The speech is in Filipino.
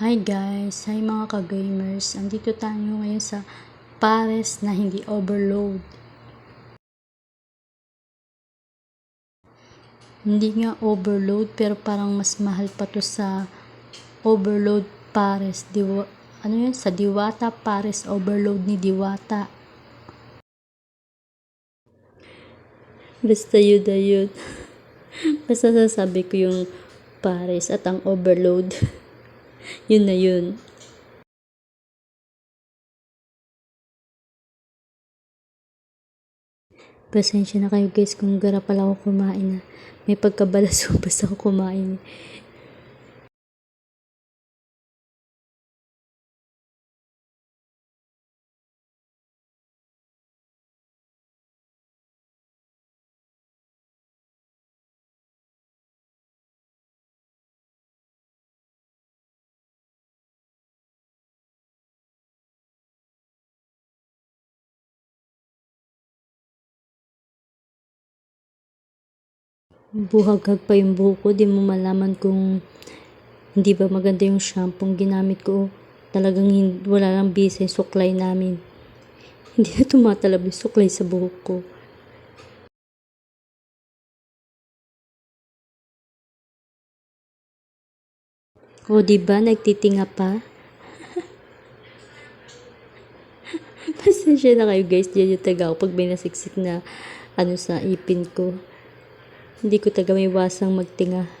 Hi guys! Hi mga ka-gamers! Andito tayo ngayon sa pares na hindi overload. Hindi nga overload pero parang mas mahal pa to sa overload pares. Diwa, ano yun? Sa Diwata pares overload ni Diwata. Basta yun na yun. Basta sasabi ko yung pares at ang overload. yun na yun. Pasensya na kayo guys kung gara pala ako kumain na. May pagkabalasubas ako kumain. Buhagag pa yung buhok ko. Di mo malaman kung hindi ba maganda yung shampoo ginamit ko. Talagang wala lang bise suklay namin. Hindi na tumatalab yung suklay sa buhok ko. O, di ba? Nagtitinga pa? Pasensya na kayo guys. Diyan yung taga ako pag may nasiksik na ano sa ipin ko. Hindi ko taga may wasang magtinga.